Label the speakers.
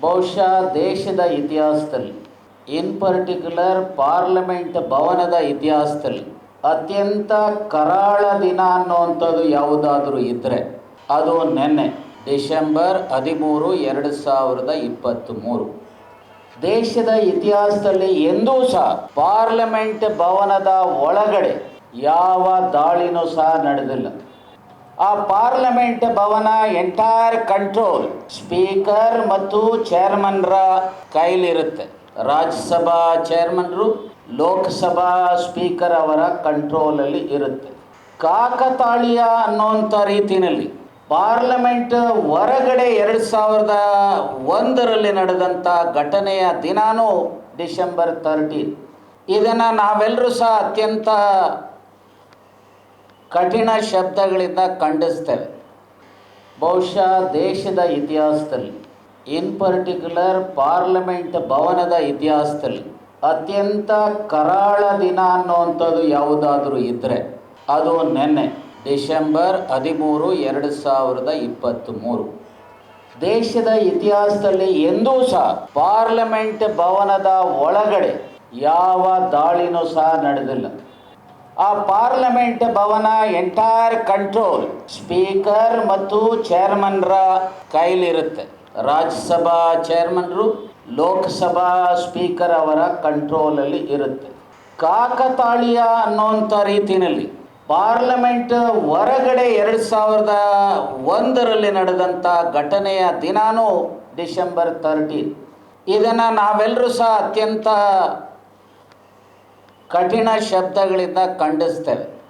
Speaker 1: ಬಹುಶಃ ದೇಶದ ಇತಿಹಾಸದಲ್ಲಿ ಇನ್ ಪರ್ಟಿಕ್ಯುಲರ್ ಪಾರ್ಲಿಮೆಂಟ್ ಭವನದ ಇತಿಹಾಸದಲ್ಲಿ, ಅತ್ಯಂತ ಕರಾಳ ದಿನ ಅನ್ನುವಂಥದ್ದು ಯಾವುದಾದರೂ ಇದ್ದರೆ ಅದು ನೆನ್ನೆ ಡಿಸೆಂಬರ್ ಹದಿಮೂರು ಎರಡು ಸಾವಿರದ ಇಪ್ಪತ್ತ್ಮೂರು. ದೇಶದ ಇತಿಹಾಸದಲ್ಲಿ ಎಂದೂ ಸಹ ಪಾರ್ಲಿಮೆಂಟ್ ಭವನದ ಒಳಗಡೆ ಯಾವ ದಾಳಿನೂ ಸಹ ನಡೆದಿಲ್ಲ. ಆ ಪಾರ್ಲಿಮೆಂಟ್ ಭವನ ಎಂಟೈರ್ ಕಂಟ್ರೋಲ್, ಸ್ಪೀಕರ್ ಮತ್ತು ಚೇರ್ಮನ್ರ ಕೈಲಿರುತ್ತೆ. ರಾಜ್ಯಸಭಾ ಚೇರ್ಮನ್ರು, ಲೋಕಸಭಾ ಸ್ಪೀಕರ್ ಅವರ ಕಂಟ್ರೋಲಲ್ಲಿ ಇರುತ್ತೆ. ಕಾಕತಾಳೀಯ ಅನ್ನೋಂಥ ರೀತಿಯಲ್ಲಿ ಪಾರ್ಲಿಮೆಂಟ್ ಹೊರಗಡೆ ಎರಡು ಸಾವಿರದ ಒಂದರಲ್ಲಿ ನಡೆದಂಥ ಘಟನೆಯ ದಿನಾನೂ ಡಿಸೆಂಬರ್ ತರ್ಟೀನ್. ಇದನ್ನು ನಾವೆಲ್ಲರೂ ಸಹ ಅತ್ಯಂತ ಕಠಿಣ ಶಬ್ದಗಳಿಂದ ಖಂಡಿಸ್ತೇವೆ ಬಹುಶಃ ದೇಶದ ಇತಿಹಾಸದಲ್ಲಿ ಇನ್ ಪರ್ಟಿಕ್ಯುಲರ್ ಪಾರ್ಲಿಮೆಂಟ್ ಭವನದ ಇತಿಹಾಸದಲ್ಲಿ, ಅತ್ಯಂತ ಕರಾಳ ದಿನ ಅನ್ನುವಂಥದ್ದು ಯಾವುದಾದರೂ ಇದ್ದರೆ ಅದು ನೆನ್ನೆ ಡಿಸೆಂಬರ್ ಹದಿಮೂರು ಎರಡು ಸಾವಿರದ ಇಪ್ಪತ್ತ್ಮೂರು. ದೇಶದ ಇತಿಹಾಸದಲ್ಲಿ ಎಂದೂ ಸಹ ಪಾರ್ಲಿಮೆಂಟ್ ಭವನದ ಒಳಗಡೆ ಯಾವ ದಾಳಿನೂ ಸಹ ನಡೆದಿಲ್ಲ. ಆ ಪಾರ್ಲಿಮೆಂಟ್ ಭವನ ಎಂಟೈರ್ ಕಂಟ್ರೋಲ್, ಸ್ಪೀಕರ್ ಮತ್ತು ಚೇರ್ಮನ್ರ ಕೈಲಿರುತ್ತೆ. ರಾಜ್ಯಸಭಾ ಚೇರ್ಮನ್ರು ಲೋಕಸಭಾ ಸ್ಪೀಕರ್ ಅವರ ಕಂಟ್ರೋಲಲ್ಲಿ ಇರುತ್ತೆ. ಕಾಕತಾಳಿಯ ಅನ್ನುವಂಥ ರೀತಿಯಲ್ಲಿ ಪಾರ್ಲಿಮೆಂಟ್ ಹೊರಗಡೆ ಎರಡು ಸಾವಿರದ ಒಂದರಲ್ಲಿ ನಡೆದಂಥ ಘಟನೆಯ ದಿನಾನೂ ಡಿಸೆಂಬರ್ ತರ್ಟೀನ್. ಇದನ್ನು ನಾವೆಲ್ಲರೂ ಸಹ ಅತ್ಯಂತ ಕಠಿಣ ಶಬ್ದಗಳಿಂದ ಖಂಡಿಸ್ತೇವೆ.